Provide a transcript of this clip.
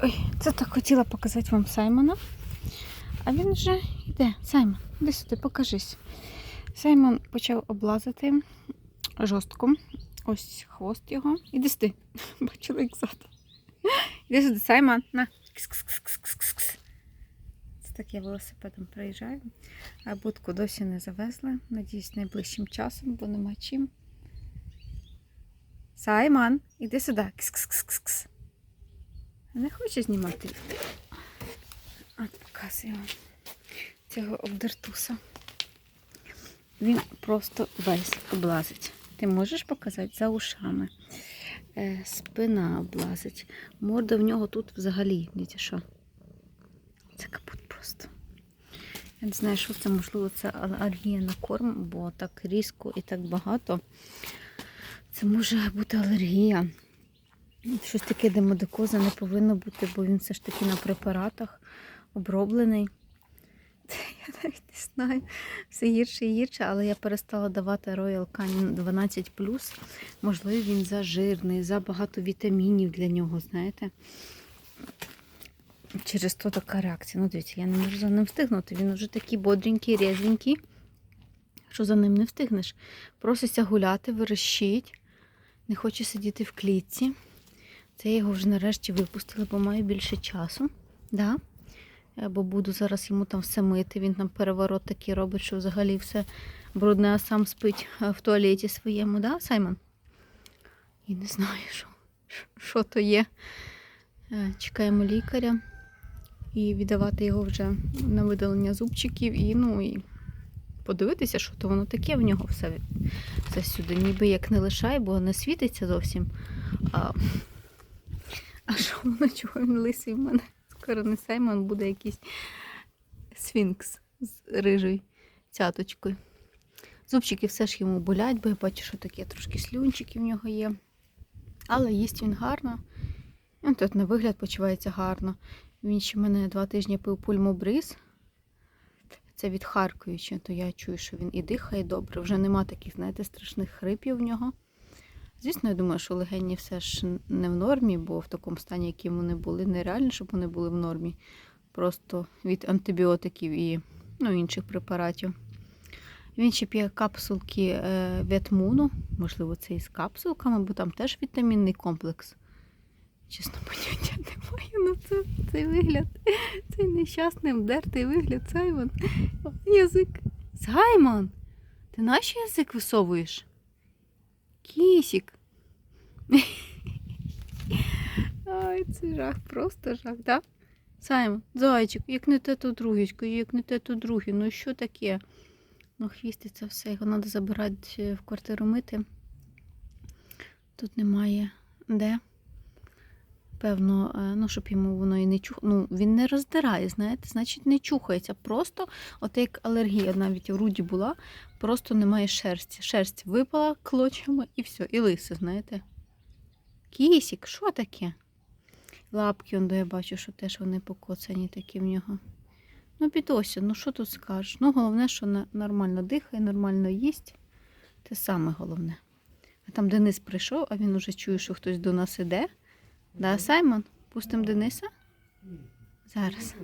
Ой, це так хотіла показати вам Саймона. А він вже йде. Саймон, іди сюди, покажись. Саймон почав облазити жорстко. Ось хвост його. Іди сюди. Бачила, як ззаду. Іди сюди, Саймон. На. Це так я велосипедом приїжджаю. А будку досі не завезли. Надіюсь, найближчим часом, бо нема чим. Саймон, іди сюди. Кс-кс-кс-кс. Не хоче знімати. От показую вам цього обдертуса. Він просто весь облазить. Ти можеш показати за ушами. Е, спина облазить. Морда в нього тут взагалі, дивіться що. Це капут просто. Я не знаю, що це, можливо, це алергія на корм, бо так різко і так багато. Це може бути алергія. Щось таке демодикоза не повинно бути, бо він все ж таки на препаратах оброблений. Я навіть не знаю. Все гірше і гірше, але я перестала давати Royal Canin 12 Можливо, він зажирний, забагато вітамінів для нього, знаєте. Через то така реакція. Ну, дивіться, я не можу за ним встигнути. Він вже такий бодренький, різненький, що за ним не встигнеш. Проситься гуляти, верещить, не хоче сидіти в клітці. Це я його вже нарешті випустила, бо маю більше часу. Да? Е, Бо буду зараз йому там все мити. Він там переворот такий робить, що взагалі все брудне, а сам спить е, в туалеті своєму, да, Саймон? І не знаю, що, що то є. Е, Чекаємо лікаря і віддавати його вже на видалення зубчиків і, ну, і подивитися, що то воно таке в нього все, все сюди. Ніби як не лишає, бо не світиться зовсім. А, а що воно, чого він лисий в мене? Скоро не Саймон буде якийсь сфінкс з рижою цяточкою. Зубчики все ж йому болять, бо я бачу, що таке трошки слюнчики в нього є. Але їсть він гарно. Він тут на вигляд почувається гарно. Він ще мене два тижні пив пульмобриз. Це від відхаркуючи, то я чую, що він і дихає добре. Вже нема таких, знаєте, страшних хрипів в нього. Звісно, я думаю, що легені все ж не в нормі, бо в такому стані, яким вони були, нереально, щоб вони були в нормі. Просто від антибіотиків і ну, інших препаратів. Він ще п'є капсулки е, ветмуну, можливо, це із капсулками, бо там теж вітамінний комплекс. Чесно, поняття немає. Ну це цей вигляд, цей нещасний вдертий вигляд, Саймон. Язик. Саймон! Ти наш язик висовуєш? Кісік. Ай, це жах, просто жах, да? Саймон, зайчик, як не те, то другечко, як не те, то друге. Ну що таке? Ну, хвіститься все, його треба забирати в квартиру мити. Тут немає де. Певно, е, ну, щоб йому воно і не чух... Ну, він не роздирає, знаєте, значить не чухається. Просто, от як алергія навіть у Руді була, просто немає шерсті. Шерсть випала клочами і все, і лисе, знаєте. Кісік, що таке? Лапки, он, я бачу, що теж вони покоцані такі в нього. Ну, бідося, ну що тут скажеш? Ну, головне, що нормально дихає, нормально їсть. Те саме головне. А там Денис прийшов, а він уже чує, що хтось до нас іде. Да, Саймон? Пустимо Дениса? Зараз.